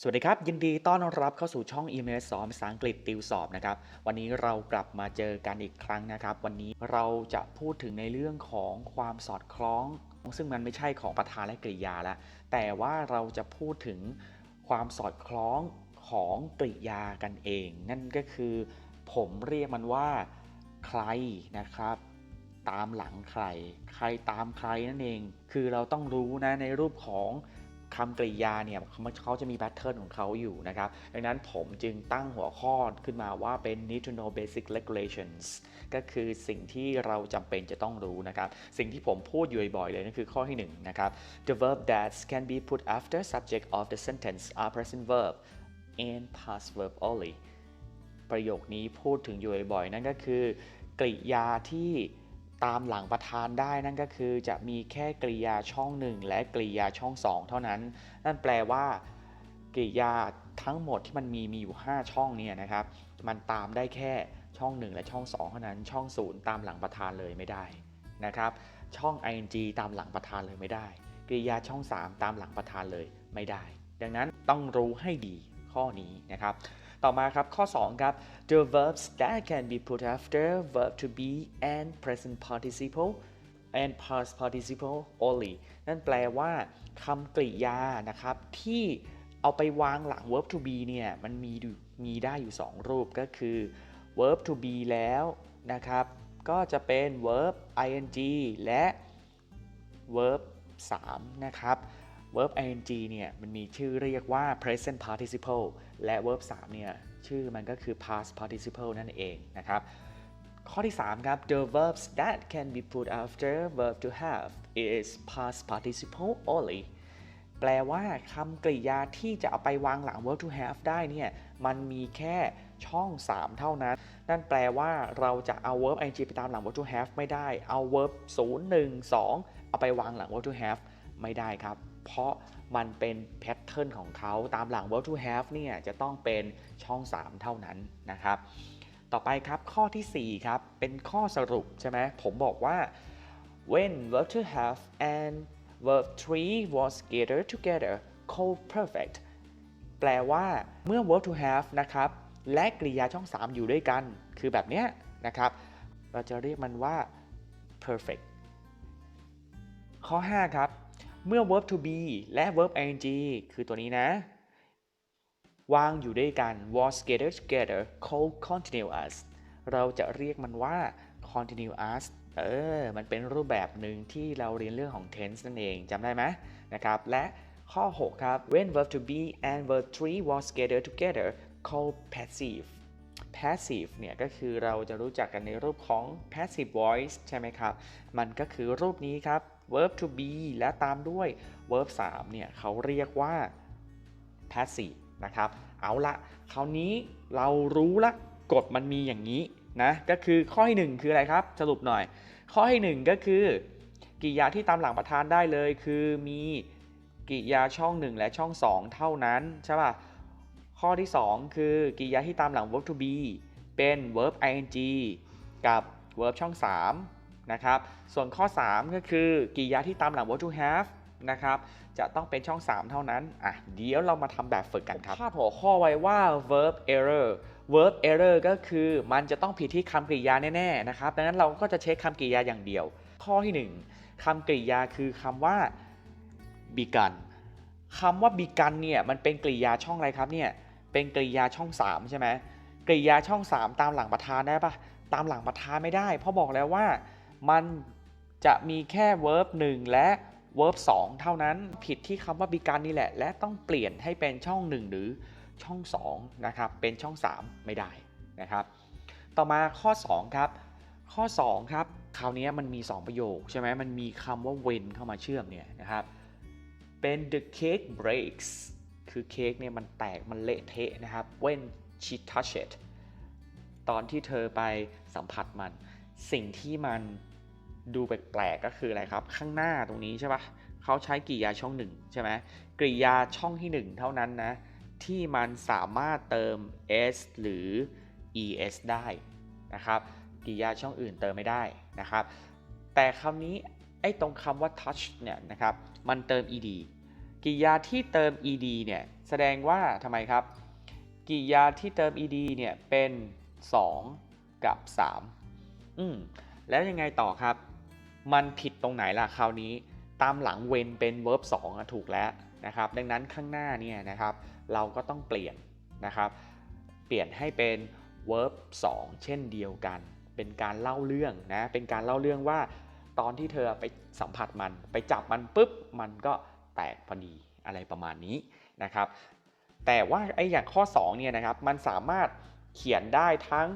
สวัสดีครับ ยินดีต้อนรับเข้าสู่ช่อง e m a i l สอนภาษาอังกฤษติวสอบนะครับ วันนี้เรากลับมาเจอกันอีกครั้งนะครับ วันนี้เราจะพูดถึงในเรื่องของความสอดคล้อง ซึ่งมันไม่ใช่ของประธานและกริยาล้วแต่ว่าเราจะพูดถึงความสอดคล้องของกริยากันเอง นั่นก็คือ ผมเรียกมันว่า ใครนะครับ ตามหลังใคร ใครตามใครนั่นเอง คือเราต้องรู้นะในรูปของ คำกริยาเนี่ยเขาจะมีแพทเทิร์นของเขาอยู่นะครับ ดังนั้นผมจึงตั้งหัวข้อขึ้นมาว่าเป็น need to know basic regulations ก็คือสิ่งที่เราจำเป็นจะต้องรู้นะครับ สิ่งที่ผมพูดอยู่บ่อยๆเลยนั่นคือข้อที่1นะครับ the verb that can be put after subject of the sentence are present verb and past verb only ประโยคนี้พูดถึงอยู่บ่อยๆนั่นก็คือกริยาที่ ตามหลังประธานได้นั่นก็คือจะมีแค่กริยาช่องหนึ่งและกริยาช่อง 2 เท่านั้น นั่นแปลว่ากริยาทั้งหมดที่มันมีมีอยู่ 5 ช่องเนี่ยนะครับ มันตามได้แค่ช่อง 1 และช่อง 2 เท่านั้นช่อง 0 ตามหลังประธานเลยไม่ได้นะครับ ช่อง ing ตามหลังประธานเลยไม่ได้ กริยาช่อง 3 ตามหลังประธานเลยไม่ได้ ดังนั้นต้องรู้ให้ดีข้อนี้นะครับ ต่อมาครับ ข้อ 2 ครับ the verbs that can be put after verb to be and present participle and past participle only นั่นแปลว่าคำกริยานะครับ ที่เอาไปวางหลัง verb to be เนี่ย มันมีมีได้อยู่ 2 รูปก็คือ verb to be แล้วนะครับ ก็จะเป็น verb ing และ verb 3 นะครับ verb ing เนี่ยมันมีชื่อเรียกว่า present participle และ verb 3เนี่ยชื่อมันก็คือ past participle นั่นเองนะครับ ข้อที่ 3 ครับ the verbs that can be put after verb to have is past participle only แปลว่าคำกริยาที่จะเอาไปวางหลัง verb to have ได้เนี่ยมันมีแค่ช่อง 3 เท่านั้น นั่นแปลว่าเราจะเอา verb ing ไปตามหลัง verb to have ไม่ได้ เอา verb 0 1 2 เอาไปวางหลัง verb to have ไม่ได้ครับ เพราะมันเป็นแพทเทิร์นของเขาตามหลัง verb to have เนี่ยจะต้องเป็นช่อง 3 เท่านั้นนะครับ ต่อไปครับข้อที่ 4 ครับ เป็นข้อสรุปใช่ไหมผมบอกว่า when verb to have and verb 3 was gathered together called perfect แปลว่าเมื่อ verb to have นะครับ และกริยาช่อง 3 อยู่ด้วยกัน คือแบบเนี้ยนะครับ เราจะเรียกมันว่า perfect ข้อ 5 ครับ เมื่อ verb to be และ verb ing คือตัวนี้นะ วางอยู่ด้วยกัน was gathered together called continuous เราจะเรียกมันว่า continuous เออ มันเป็นรูปแบบหนึ่งที่เราเรียนเรื่องของ tense นั่นเองจำได้ไหมนะครับและข้อ 6 ครับ when verb to be and verb 3 was gathered together called passive passive เนี่ยก็คือเราจะรู้จักกันในรูปของ passive voice ใช่ไหมครับ มันก็คือรูปนี้ครับ verb to be และตามด้วย verb 3เนี่ยเขาเรียกว่า passive นะครับ เอาละคราวนี้เรารู้ละกฎมันมีอย่างนี้นะก็คือข้อที่หนึ่งคืออะไรครับ สรุปหน่อย ข้อที่หนึ่งก็คือ กิยาที่ตามหลังประธานได้เลย คือมีกิยาช่อง 1 และช่อง 2 เท่านั้นใช่ป่ะ ข้อที่ 2 คือกริยาที่ตามหลัง verb to be เป็น verb ing กับ verb ช่อง 3 นะครับ ส่วนข้อ 3 ก็คือกริยาที่ตามหลัง verb to have นะครับจะต้องเป็นช่อง 3 เท่านั้น อะ เดี๋ยวเรามาทำแบบฝึกกันครับพาดหัวข้อไว้ว่า verb error verb error ก็คือมันจะต้องผิดที่คำกริยาแน่ๆนะครับ ดังนั้นเราก็จะเช็คคำกริยาอย่างเดียว ข้อที่ 1คำกริยาคือคำว่า begun คำว่า begun เนี่ยมันเป็นกริยาช่องอะไรครับเนี่ย เป็นกริยาช่อง3ใช่ไหมกริยาช่อง 3 ตามหลังประธานได้ปะตามหลังประธานไม่ได้ เพราะบอกแล้วว่ามันจะมีแค่ verb 1 และ verb 2 เท่านั้นผิดที่คำว่า begun นี่แหละ และต้องเปลี่ยนให้เป็นช่อง 1 หรือช่อง 2 นะครับ เป็นช่อง 3 ไม่ได้นะครับ ต่อมาข้อ 2 ครับ ข้อ 2 ครับ คราวนี้มันมี 2 ประโยคใช่ไหมมันมีคำว่า when เข้ามาเชื่อมเนี่ยนะครับ เป็น the cake breaks คือเค้กเนี่ยมันแตกมันเละเทะนะครับ when she touch it ตอนที่เธอไปสัมผัสมัน สิ่งที่มันดูแปลกๆก็คืออะไรครับ ข้างหน้าตรงนี้ใช่ปะเขาใช้กริยาช่องหนึ่งใช่ไหมกริยาช่องที่1เท่านั้นนะ ที่มันสามารถเติม s หรือ es ได้นะครับกริยาช่องอื่นเติมไม่ได้นะครับ แต่คำนี้ไอ้ตรงคำว่า touch เนี่ยนะครับ มันเติม ed กริยาที่เติม ed เนี่ยแสดงว่าทำไมครับกริยาที่เติม ed เนี่ยเป็น 2 กับ 3 อืมแล้วยังไงต่อครับ มันผิดตรงไหนล่ะคราวนี้ ตามหลังเวนเป็น verb 2อะถูกแล้วนะครับ ดังนั้นข้างหน้าเนี่ยนะครับ เราก็ต้องเปลี่ยนนะครับ เปลี่ยนให้เป็น verb 2 เช่นเดียวกัน เป็นการเล่าเรื่องนะ เป็นการเล่าเรื่องว่า ตอนที่เธอไปสัมผัสมัน ไปจับมันปุ๊บ มันก็ แตกพอดีอะไรประมาณนี้นะครับ แต่ว่าไอ้อย่างข้อ2เนี่ยนะครับมันสามารถเขียนได้ทั้ง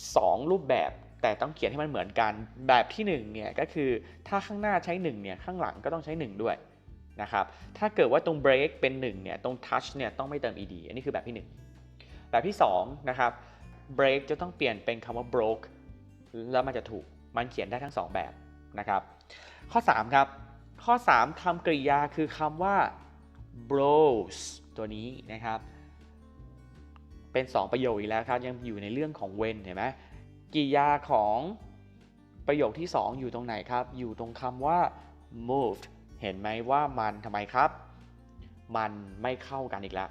2 รูปแบบ แต่ต้องเขียนให้มันเหมือนกันแบบที่1เนี่ยก็คือถ้าข้างหน้าใช้1เนี่ยข้างหลังก็ต้องใช้ 1 ด้วยนะครับถ้าเกิดว่าตรง break เป็น1เนี่ยตรง touch เนี่ยต้องไม่เติม ed อันนี้คือแบบที่ 1 แบบที่2นะครับ break จะต้องเปลี่ยนเป็นคำว่า broke แล้วมันจะถูกมันเขียนได้ทั้ง 2 แบบนะครับ ข้อ 3 ครับ ข้อ 3คำกริยาคือคำว่า bros ตัวนี้นะครับ เป็น 2 ประโยคอีกแล้วครับ ยังอยู่ในเรื่องของ when เห็นไหมกริยาของประโยคที่ 2 อยู่ตรงไหนครับ อยู่ตรงคำว่า moved เห็นไหมว่ามันทำไมครับ มันไม่เข้ากันอีกแล้ว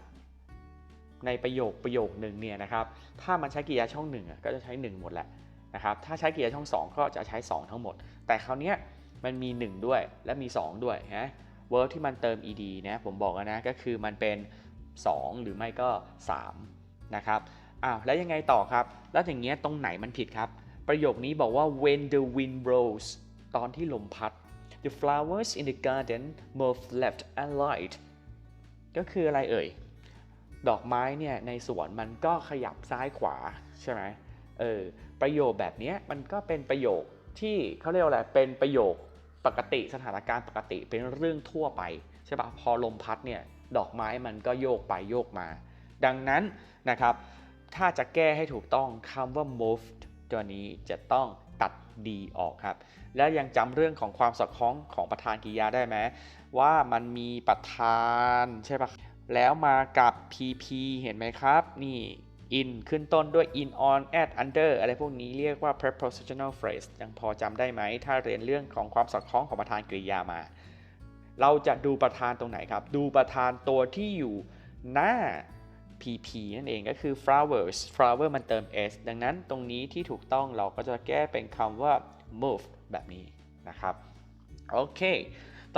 ในประโยคประโยคหนึ่งเนี่ยนะครับ ถ้ามันใช้กริยาช่องหนึ่งก็จะใช้ 1 หมดแหละนะครับ ถ้าใช้กริยาช่อง 2 ก็จะใช้ 2 ทั้งหมด แต่คราวเนี้ย มันมี 1 ด้วยและมี 2 ด้วยนะ verb ที่มันเติม ed นะผมบอกแล้วนะก็คือมันเป็น 2 หรือไม่ก็ 3 นะครับอ้าวแล้วยังไงต่อครับ แล้วอย่างเงี้ยตรงไหนมันผิดครับ ประโยคนี้บอกว่า when the wind blows ตอนที่ลมพัด the flowers in the garden move left and right ก็คืออะไรเอ่ย ดอกไม้เนี่ยในสวนมันก็ขยับซ้ายขวาใช่ไหมเออประโยคแบบนี้มันก็เป็นประโยคที่เขาเรียกว่าอะไรเป็นประโยค ปกติสถานการณ์ปกติเป็นเรื่องทั่วไปใช่ปะพอลมพัดเนี่ยดอกไม้มันก็โยกไปโยกมา ดังนั้นนะครับ ถ้าจะแก้ให้ถูกต้องคำว่า moved ตัวนี้จะต้องตัด d ออกครับ และยังจำเรื่องของความสอดคล้องของประธานกริยาได้ไหมว่ามันมีประธานใช่ปะแล้วมากับ pp เห็นไหมครับ นี่ in ขึ้นต้นด้วย in on at under อะไรพวกนี้เรียกว่า prepositional phrase ยังพอจำได้ไหม ถ้าเรียนเรื่องของความสอดคล้องของประธานกริยามา เราจะดูประธานตรงไหนครับ ดูประธานตัวที่อยู่หน้า pp นั่นเองก็คือ flowers flower มันเติม s ดังนั้นตรงนี้ที่ถูกต้องเราก็จะแก้เป็นคำว่า move แบบนี้นะครับ โอเค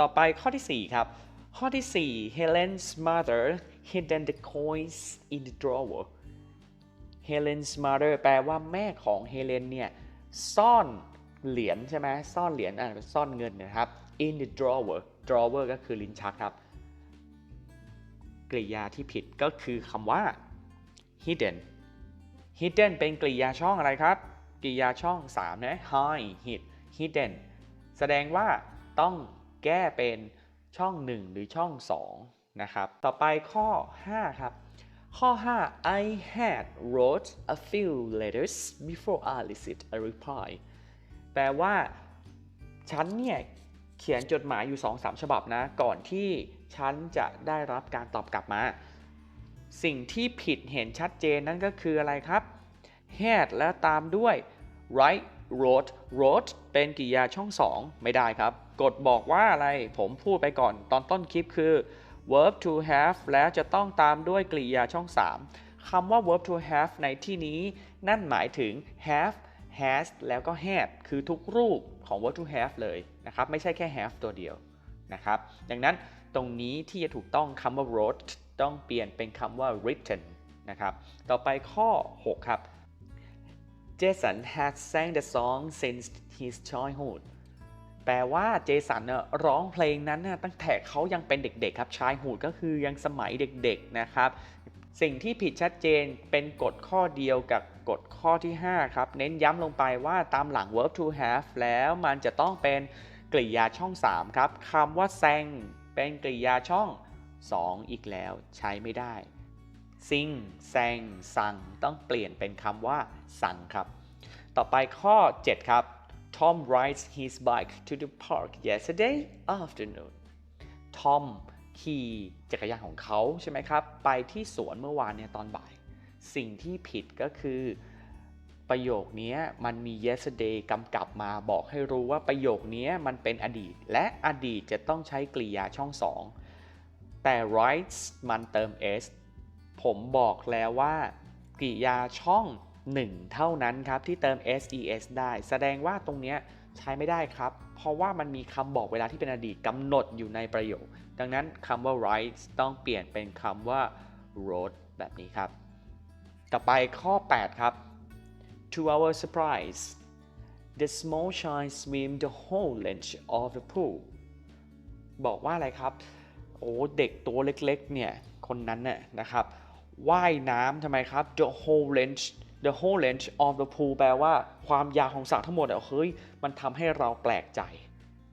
ต่อไปข้อที่ 4 ครับ ข้อที่ 4 Helen's mother hidden the coins in the drawer Helen's mother แปลว่าแม่ของเฮเลนเนี่ยซ่อนเหรียญใช่ไหมซ่อนเหรียญอ่าซ่อนเงินนะครับ in the drawer drawer ก็คือลิ้นชักครับ กริยาที่ผิดก็คือคำว่า hidden hidden เป็นกริยาช่องอะไรครับ กริยาช่อง3นะ hide hid hidden แสดงว่าต้องแก้เป็นช่อง 1 หรือช่อง 2 นะครับ ต่อไปข้อ 5 ครับ ข้อ 5 I had wrote a few letters before I received a reply แปลว่า ฉันเนี่ย เขียนจดหมายอยู่ 2-3 ฉบับนะ ก่อนที่ฉันจะได้รับการตอบกลับมา สิ่งที่ผิดเห็นชัดเจนนั่นก็คืออะไรครับ had แล้วตามด้วย write wrote wrote เป็นกริยาช่อง 2 ไม่ได้ครับกฎบอกว่าอะไรผมพูดไปก่อนตอนต้นคลิปคือ verb to have แล้วจะต้องตามด้วยกริยาช่อง 3 คำว่า verb to have ในที่นี้ นั่นหมายถึง have has แล้วก็ had คือทุกรูปของ verb to have เลยนะครับ ไม่ใช่แค่ have ตัวเดียวนะครับ ดังนั้นตรงนี้ที่จะถูกต้องคำว่า wrote ต้องเปลี่ยนเป็นคำว่า written นะครับ ต่อไปข้อ 6 ครับ Jason has sang the song since his childhood แปลว่าเจสันร้องเพลงนั้นตั้งแต่เขายังเป็นเด็กๆครับ childhood ก็คือยังสมัยเด็กๆนะครับ สิ่งที่ผิดชัดเจนเป็นกฎข้อเดียวกับกฎข้อที่ 5 ครับ เน้นย้ำลงไปว่าตามหลัง verb to have แล้วมันจะต้องเป็นกริยาช่อง 3 ครับคำว่า sang เป็นกริยาช่อง 2 อีกแล้วใช้ไม่ได้ sing sang สั่งต้องเปลี่ยนเป็นคำว่าสั่งครับ ต่อไปข้อ 7 ครับ Tom rides his bike to the park yesterday afternoon Tom ขี่จักรยานของเขาใช่ไหมครับ ไปที่สวนเมื่อวานเนี่ยตอนบ่าย สิ่งที่ผิดก็คือ ประโยคนี้มันมี yesterday กำกับมาบอกให้รู้ว่าประโยคนี้มันเป็นอดีต และอดีตจะต้องใช้กริยาช่อง2แต่ writes มันเติม s ผมบอกแล้วว่า กริยาช่อง 1 เท่านั้นครับที่เติม ses ได้ แสดงว่าตรงเนี้ยใช้ไม่ได้ครับ เพราะว่ามันมีคำบอกเวลาที่เป็นอดีตกำหนดอยู่ในประโยค ดังนั้นคำว่า writes ต้องเปลี่ยนเป็นคำว่า wrote แบบนี้ครับ ต่อไปข้อ 8 ครับ To our surprise the small child swam the whole length of the pool บอกว่าอะไรครับ โอ้เด็กตัวเล็กๆ เนี่ย คนนั้นน่ะนะครับ ว่ายน้ำทำไมครับ the whole length the whole length of the pool แปลว่าความยาวของสระทั้งหมดอะเฮ้ยมันทำให้เราแปลกใจ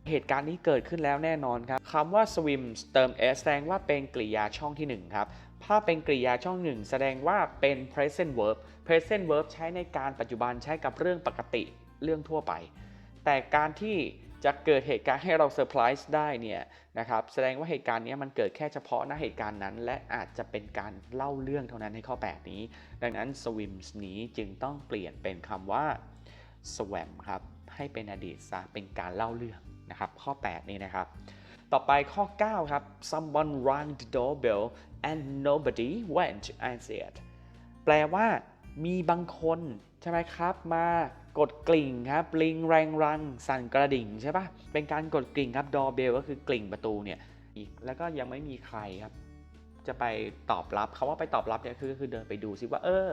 เหตุการณ์นี้เกิดขึ้นแล้วแน่นอนครับคำว่า swim เติม s แสดงว่าเป็นกริยาช่องที่ 1 ครับถ้าเป็นกริยาช่องหนึ่งแสดงว่าเป็น present verb present verb ใช้ในการปัจจุบันใช้กับเรื่องปกติเรื่องทั่วไป แต่การที่ จะเกิดเหตุการณ์ให้เราเซอร์ไพรส์ได้เนี่ยนะครับแสดงว่าเหตุการณ์นี้มันเกิดแค่เฉพาะณเหตุการณ์นั้น และอาจจะเป็นการเล่าเรื่องเท่านั้นในข้อ 8 นี้ ดังนั้น swims นี้จึงต้องเปลี่ยนเป็นคำว่า swam ครับให้เป็นอดีตซะเป็นการเล่าเรื่องนะครับข้อ 8 นี้นะครับ ต่อไปข้อ 9 ครับ someone rang the doorbell and nobody went to answer it แปลว่ามีบางคน ใช่ไหมครับ มากดกลิ่งครับลิงแรงรัง สั่นกระดิ่งใช่ปะเป็นการกดกลิ่งครับ doorbell ก็คือกลิ่งประตูเนี่ยอีกแล้วก็ยังไม่มีใครครับ จะไปตอบรับคาว่าไปตอบรับเนี่ยคือคือเดินไปดูซิว่าเออ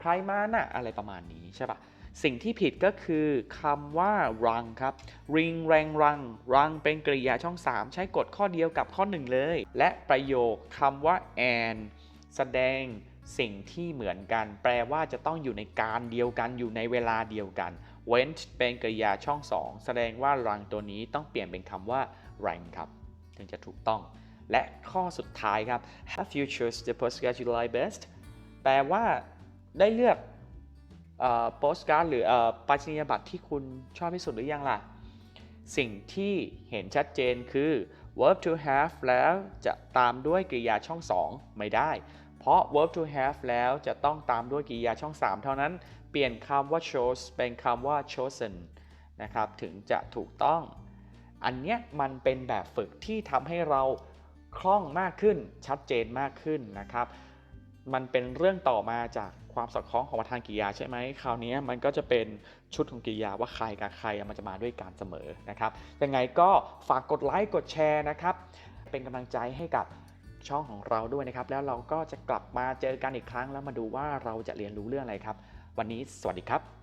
ใครมาน่ะอะไรประมาณนี้ใช่ปะสิ่งที่ผิดก็คือคำว่า rung ครับ ring แรง rung rung เป็นกริยาช่อง 3 ใช้กฎข้อเดียวกับข้อ 1 เลย และประโยคคำว่า and แสดง สิ่งที่เหมือนกัน แปลว่าจะต้องอยู่ในการเดียวกันอยู่ในเวลาเดียวกัน went เป็นกริยาช่อง 2 แสดงว่า rung ตัวนี้ต้องเปลี่ยนเป็นคำว่า rang ครับ ถึงจะถูกต้อง และข้อสุดท้ายครับ have you chose the postcard you like best แปลว่าได้เลือกโปสการ์ดหรือปรษณียบัตรที่คุณชอบที่สุดหรือยังล่ะ สิ่งที่เห็นชัดเจนคือ verb to have แล้วจะตามด้วยกริยาช่อง 2 ไม่ได้ เพราะ verb to have แล้วจะต้องตามด้วยกริยาช่อง 3 เท่านั้น เปลี่ยนคำว่า chose เป็นคำว่า chosen นะครับ ถึงจะถูกต้อง อันเนี้ยมันเป็นแบบฝึกที่ทำให้เราคล่องมากขึ้น ชัดเจนมากขึ้นนะครับ มันเป็นเรื่องต่อมาจากความสอดคล้องของประธานกริยาใช่ไหม คราวนี้มันก็จะเป็นชุดของกริยาว่าใครกับใครมันจะมาด้วยการเสมอนะครับ ยังไงก็ฝากกดไลค์ กดแชร์นะครับ เป็นกำลังใจให้กับ ช่องของเราด้วยนะครับ แล้วเราก็จะกลับมาเจอกันอีกครั้งแล้วมาดูว่าเราจะเรียนรู้เรื่องอะไรครับ วันนี้สวัสดีครับ